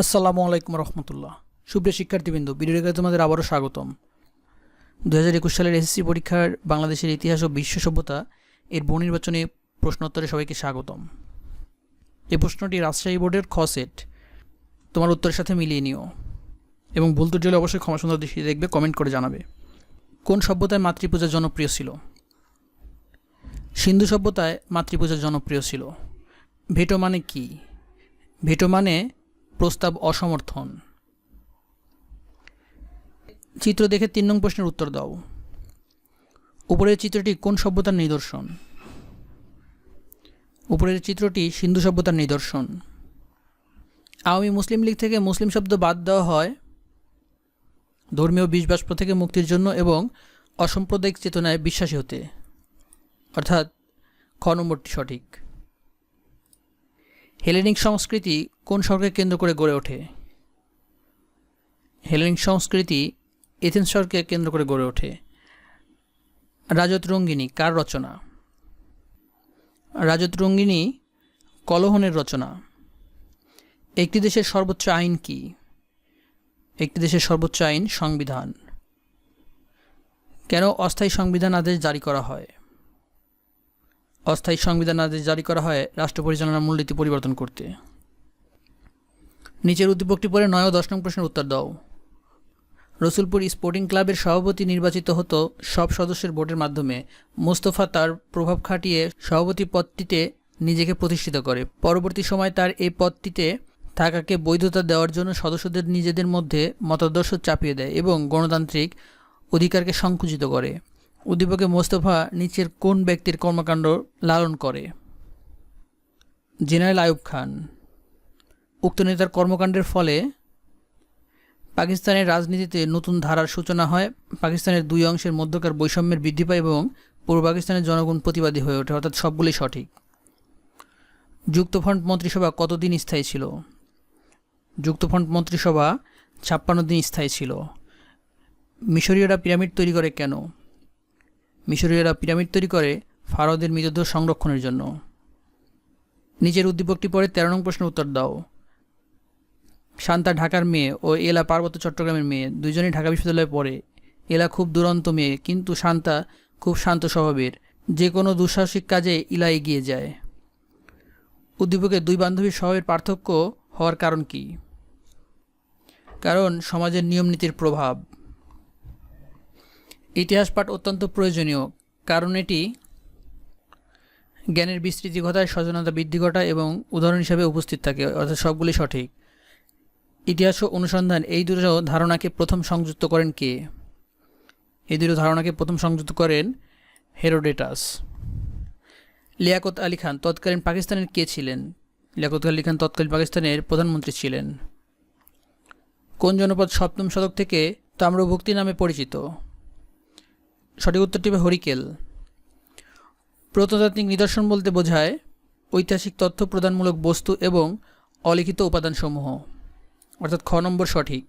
আসসালামু আলাইকুম রহমতুল্লাহ। সুপ্রিয় শিক্ষার্থীবৃন্দ ভিডিওটিতে তোমাদের আবারও স্বাগতম। দু হাজার একুশ সালের এসএসসি পরীক্ষার বাংলাদেশের ইতিহাস ও বিশ্ব সভ্যতা এর বহুনির্বাচনী প্রশ্নোত্তরে সবাইকে স্বাগতম। এই প্রশ্নটি রাজশাহী বোর্ডের খ সেট। তোমার উত্তরের সাথে মিলিয়ে নিও। এবং ভুল ত্রুটি অবশ্যই ক্ষমা সুন্দর দৃষ্টি দেখবে, কমেন্ট করে জানাবে। কোন সভ্যতায় মাতৃপূজা জনপ্রিয় ছিল? সিন্ধু সভ্যতায় মাতৃপূজা জনপ্রিয় ছিল। ভেটো মানে কি? ভেটো মানে প্রস্তাব অসমর্থন। চিত্র দেখে তিন নং প্রশ্নের উত্তর দাও। উপরের চিত্রটি কোন সভ্যতার নিদর্শন? উপরের চিত্রটি সিন্ধু সভ্যতার নিদর্শন। আওয়ামী মুসলিম লীগ থেকে মুসলিম শব্দ বাদ দেওয়া হয় ধর্মীয় বিষবাষ্প থেকে মুক্তির জন্য এবং অসাম্প্রদায়িক চেতনায় বিশ্বাসী হতে। অর্থাৎ খ নম্বরটি সঠিক। হেলেনিক সংস্কৃতি কোন শহরকে কেন্দ্র করে গড়ে ওঠে? হেলেনিক সংস্কৃতি এথেন্স শহরকে কেন্দ্র করে গড়ে ওঠে। রাজত রঙ্গিনী কার রচনা? রাজত রঙ্গিনী কলহনের রচনা। একটি দেশের সর্বোচ্চ আইন কি? একটি দেশের সর্বোচ্চ আইন সংবিধান। কেন অস্থায়ী সংবিধান আদেশ জারি করা হয়? অস্থায়ী সংবিধান আদেশ জারি করা হয় রাষ্ট্র পরিচালনার মূলনীতি পরিবর্তন করতে। নিচের উদ্দীপকটি পরে নয় ও দশ নং প্রশ্নের উত্তর দাও। রসুলপুর স্পোর্টিং ক্লাবের সভাপতি নির্বাচিত হতো সব সদস্যের ভোটের মাধ্যমে। মোস্তফা তার প্রভাব খাটিয়ে সভাপতি পদটিতে নিজেকে প্রতিষ্ঠিত করে। পরবর্তী সময় তার এই পদটিতে থাকাকে বৈধতা দেওয়ার জন্য সদস্যদের নিজেদের মধ্যে মতাদর্শ চাপিয়ে দেয় এবং গণতান্ত্রিক অধিকারকে সংকুচিত করে। উদ্দীপকে মোস্তফা নিচের কোন ব্যক্তির কর্মকাণ্ড লালন করে? জেনারেল আয়ুব খান। উক্ত নেতার কর্মকাণ্ডের ফলে পাকিস্তানের রাজনীতিতে নতুন ধারার সূচনা হয়। পাকিস্তানের দুই অংশের মধ্যকার বৈষম্যের বৃদ্ধি পায় এবং পূর্ব পাকিস্তানের জনগণ প্রতিবাদী হয়ে ওঠে, অর্থাৎ সবগুলি সঠিক। যুক্তফ্রন্ট মন্ত্রিসভা কতদিন স্থায়ী ছিল? যুক্তফ্রন্ট মন্ত্রিসভা ছাপ্পান্ন দিন স্থায়ী ছিল। মিশরীয়রা পিরামিড তৈরি করে কেন? মিশরীয়রা পিরামিড তৈরি করে ফারদের মৃতদেহ সংরক্ষণের জন্য। নিচের উদ্দীপকটি পরে তেরো নং প্রশ্নের উত্তর দাও। শান্তা ঢাকার মেয়ে ও এলা পার্বত্য চট্টগ্রামের মেয়ে দুজনেই ঢাকা বিশ্ববিদ্যালয়ে পড়ে। এলা খুব দুরন্ত মেয়ে, কিন্তু শান্তা খুব শান্ত স্বভাবের। যে কোনো দুঃসাহসিক কাজে ইলা এগিয়ে যায়। উদ্দীপকের দুই বান্ধবীর স্বভাবের পার্থক্য হওয়ার কারণ কি? কারণ সমাজের নিয়মনীতির প্রভাব। ইতিহাস পাঠ অত্যন্ত প্রয়োজনীয়, কারণ এটি জ্ঞানের বিস্তৃতি ঘটায়, সচেতনতা বৃদ্ধি ঘটায় এবং উদাহরণ হিসাবে উপস্থিত থাকে, অর্থাৎ সবগুলি সঠিক। ইতিহাস ও অনুসন্ধান, এই দুটো ধারণাকে প্রথম সংযুক্ত করেন কে? এই দুটো ধারণাকে প্রথম সংযুক্ত করেন হেরোডেটাস। লিয়াকত আলী খান তৎকালীন পাকিস্তানের কে ছিলেন? লিয়াকত আলী খান তৎকালীন পাকিস্তানের প্রধানমন্ত্রী ছিলেন। কোন জনপদ সপ্তম শতক থেকে তাম্রভুক্তি নামে পরিচিত? সঠিক উত্তরটি হবে হরিকেল। প্রত্নতাত্ত্বিক নিদর্শন বলতে বোঝায় ঐতিহাসিক তথ্য প্রদানমূলক বস্তু এবং অলিখিত উপাদানসমূহ। অর্থাৎ খ নম্বর সঠিক।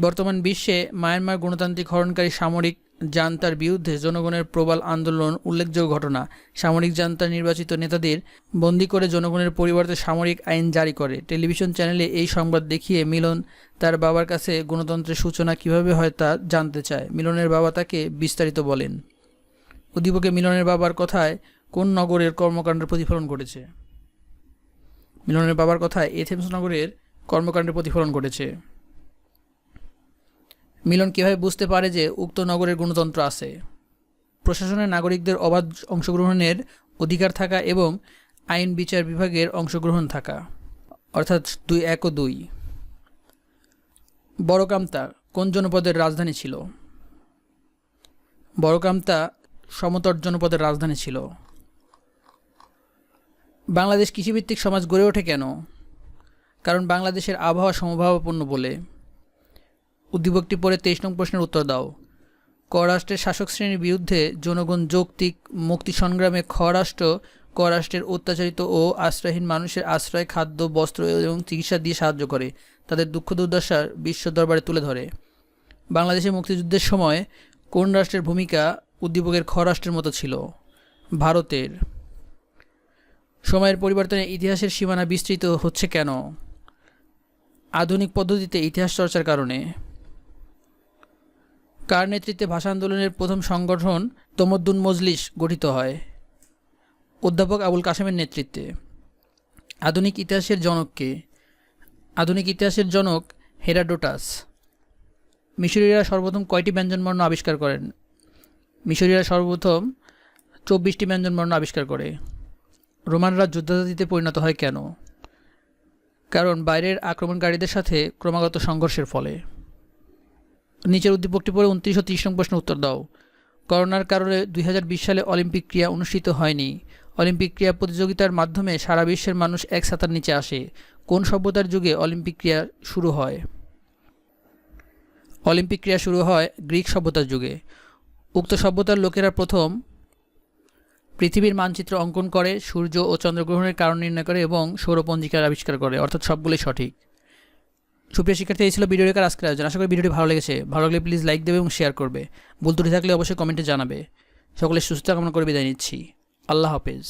বর্তমান বিশ্বে মায়ানমার গণতান্ত্রিক হরণকারী সামরিক জান্তার বিরুদ্ধে জনগণের প্রবল আন্দোলন উল্লেখযোগ্য ঘটনা। সামরিক জান্তার নির্বাচিত নেতাদের বন্দী করে জনগণের পরিবর্তে সামরিক আইন জারি করে। টেলিভিশন চ্যানেলে এই সংবাদ দেখিয়ে মিলন তার বাবার কাছে গণতন্ত্রের সূচনা কীভাবে হয় তা জানতে চায়। মিলনের বাবা তাকে বিস্তারিত বলেন। উদ্দীপকে মিলনের বাবার কথায় কোন নগরের কর্মকাণ্ডের প্রতিফলন ঘটেছে? মিলনের বাবার কথায় এথেন্স নগরের কর্মকাণ্ডের প্রতিফলন ঘটেছে। মিলন কীভাবে বুঝতে পারে যে উক্ত নগরের গণতন্ত্র আছে? প্রশাসনের নাগরিকদের অবাধ অংশগ্রহণের অধিকার থাকা এবং আইন বিচার বিভাগের অংশগ্রহণ থাকা। অর্থাৎ দুই, এক ও দুই। বড়কামতা কোন জনপদের রাজধানী ছিল? বড়কামতা সমতট জনপদের রাজধানী ছিল। বাংলাদেশ কৃষিভিত্তিক সমাজ গড়ে ওঠে কেন? কারণ বাংলাদেশের আবহাওয়া সমভাবাপন্ন বলে। উদ্দীপকটি পরে তেইশ নং প্রশ্নের উত্তর দাও। করাষ্ট্রের শাসক শ্রেণির বিরুদ্ধে জনগণ যৌক্তিক মুক্তি সংগ্রামে খরাষ্ট্র, করাষ্ট্রের অত্যাচারিত ও আশ্রয়হীন মানুষের আশ্রয়, খাদ্য, বস্ত্র এবং চিকিৎসা দিয়ে সাহায্য করে, তাদের দুঃখ দুর্দশার বিশ্ব দরবারে তুলে ধরে। বাংলাদেশের মুক্তিযুদ্ধের সময় কোন রাষ্ট্রের ভূমিকা উদ্দীপকের খরাষ্ট্রের মতো ছিল? ভারতের। সময়ের পরিবর্তনে ইতিহাসের সীমানা বিস্তৃত হচ্ছে কেন? আধুনিক পদ্ধতিতে ইতিহাস চর্চার কারণে। কার নেতৃত্বে ভাষা আন্দোলনের প্রথম সংগঠন তমদ্দুন মজলিস গঠিত হয়? অধ্যাপক আবুল কাসেমের নেতৃত্বে। আধুনিক ইতিহাসের জনককে আধুনিক ইতিহাসের জনক হেরাডোটাস। মিশরীয়রা সর্বপ্রথম কয়টি ব্যঞ্জনবর্ণ আবিষ্কার করেন? মিশরীয়রা সর্বপ্রথম চব্বিশটি ব্যঞ্জনবর্ণ আবিষ্কার করে। রোমানরা যুদ্ধজাতিতে পরিণত হয় কেন? কারণ বাইরের আক্রমণকারীদের সাথে ক্রমাগত সংঘর্ষের ফলে। নিচের উদ্দীপকটি পরে উনত্রিশশো তিরিশ নং প্রশ্ন উত্তর দাও। করোনার কারণে দুই হাজার বিশ সালে অলিম্পিক ক্রীড়া অনুষ্ঠিত হয়নি। অলিম্পিক ক্রীড়া প্রতিযোগিতার মাধ্যমে সারা বিশ্বের মানুষ এক ছাতার নিচে আসে। কোন সভ্যতার যুগে অলিম্পিক ক্রীড়া শুরু হয়? অলিম্পিক ক্রীড়া শুরু হয় গ্রিক সভ্যতার যুগে। উক্ত সভ্যতার লোকেরা প্রথম পৃথিবীর মানচিত্র অঙ্কন করে, সূর্য ও চন্দ্রগ্রহণের কারণ নির্ণয় করে এবং সৌরপঞ্জিকার আবিষ্কার করে। অর্থাৎ সবগুলোই সঠিক। সুপ্রিয় শিক্ষার্থী, এই ছিল ভিডিও রেখার আজকের আয়োজন। আশা করি ভিডিওটি ভালো লেগেছে। ভালো লাগলে প্লিজ লাইক দেবে এবং শেয়ার করবে। ভুল ত্রুটি থাকলে অবশ্যই কমেন্টে জানাবে। সকলে সুস্থ কামনা করে বিদায় নিচ্ছি। আল্লাহ হাফেজ।